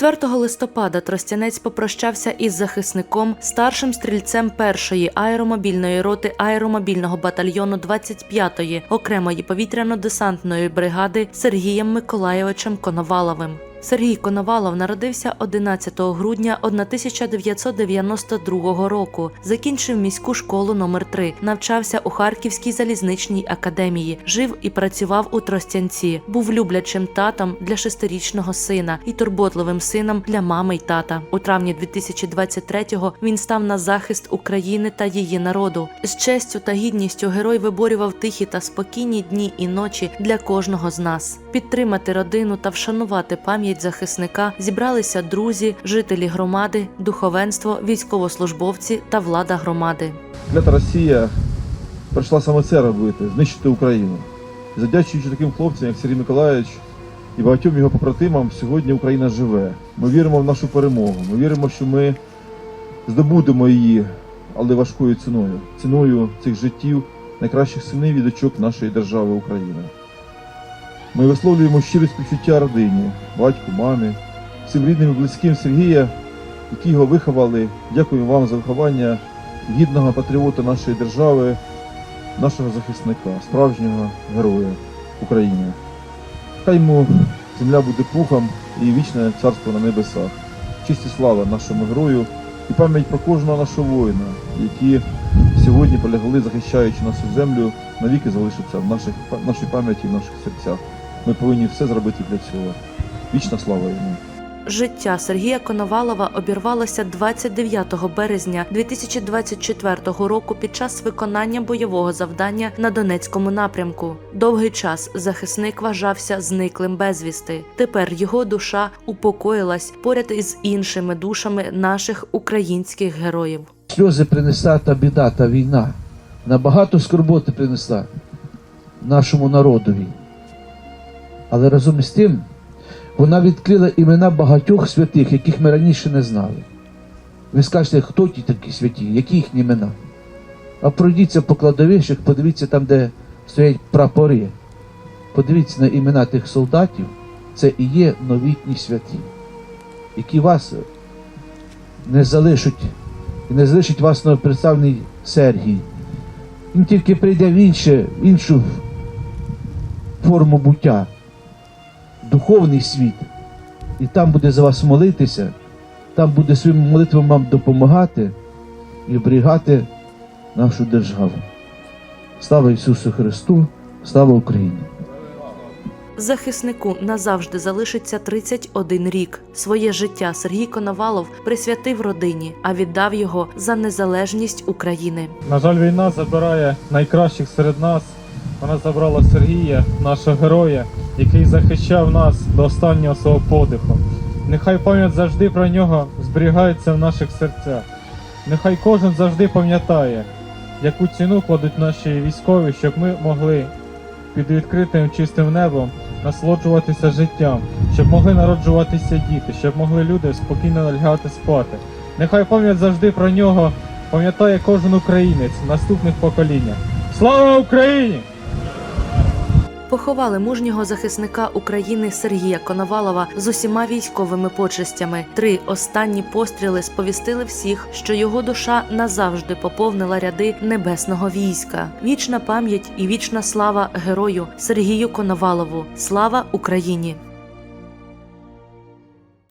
4 листопада Тростянець попрощався із захисником, старшим стрільцем першої аеромобільної роти аеромобільного батальйону 25-ї окремої повітряно-десантної бригади Сергієм Миколаєвичем Коноваловим. Сергій Коновалов народився 11 грудня 1992 року. Закінчив міську школу номер 3 навчався у Харківській залізничній академії, жив і працював у Тростянці. Був люблячим татом для шестирічного сина і турботливим сином для мами й тата. У травні 2023-го він став на захист України та її народу. З честю та гідністю герой виборював тихі та спокійні дні і ночі для кожного з нас. Підтримати родину та вшанувати пам'ять захисника зібралися друзі, жителі громади, духовенство, військовослужбовці та влада громади. Клята Росія прийшла саме це робити, знищити Україну. І Завдячуючи таким хлопцям, як Сергій Миколаївич і багатьом його побратимам, сьогодні Україна живе. Ми віримо в нашу перемогу. Ми віримо, що ми здобудемо її, але важкою ціною. Ціною цих життів найкращих синів і дочок нашої держави України. Ми висловлюємо щире співчуття родині, батьку, мамі, всім рідним і близьким Сергія, які його виховали. Дякуємо вам за виховання гідного патріота нашої держави, нашого захисника, справжнього героя України. Хай йому земля буде пухом і вічне царство на небесах. Честь і слава нашому герою і пам'ять про кожного нашого воїна, які сьогодні полягли, захищаючи нашу землю, навіки залишаться в наших, нашій пам'яті, в наших серцях. Ми повинні все зробити для цього. Вічна слава йому! Життя Сергія Коновалова обірвалося 29 березня 2024 року під час виконання бойового завдання на Донецькому напрямку. Довгий час захисник вважався зниклим безвісти. Тепер його душа упокоїлась поряд із іншими душами наших українських героїв. Сльози принесла та біда та війна. Набагато скорботи принесла нашому народові. Але разом із тим вона відкрила імена багатьох святих, яких ми раніше не знали. Ви скажете, хто ті такі святі, які їхні імена? А пройдіться по кладовищах, подивіться там, де стоять прапори. Подивіться на імена тих солдатів, це і є новітні святі, які вас не залишать і не залишить вас новопредставний Сергій. Він тільки прийде в інше, в іншу форму буття, духовний світ, і там буде за вас молитися, там буде своїми молитвами вам допомагати і оберігати нашу державу. Слава Ісусу Христу, слава Україні! Захиснику назавжди залишиться 31 рік. Своє життя Сергій Коновалов присвятив родині, а віддав його за незалежність України. На жаль, війна забирає найкращих серед нас. Вона забрала Сергія, нашого героя, який захищав нас до останнього свого подиху. Нехай пам'ять завжди про нього зберігається в наших серцях. Нехай кожен завжди пам'ятає, яку ціну кладуть наші військові, щоб ми могли під відкритим чистим небом насолоджуватися життям, щоб могли народжуватися діти, щоб могли люди спокійно лягати спати. Нехай пам'ять завжди про нього пам'ятає кожен українець наступних поколіннях. Слава Україні! Поховали мужнього захисника України Сергія Коновалова з усіма військовими почестями. Три останні постріли сповістили всіх, що його душа назавжди поповнила ряди небесного війська. Вічна пам'ять і вічна слава герою Сергію Коновалову. Слава Україні!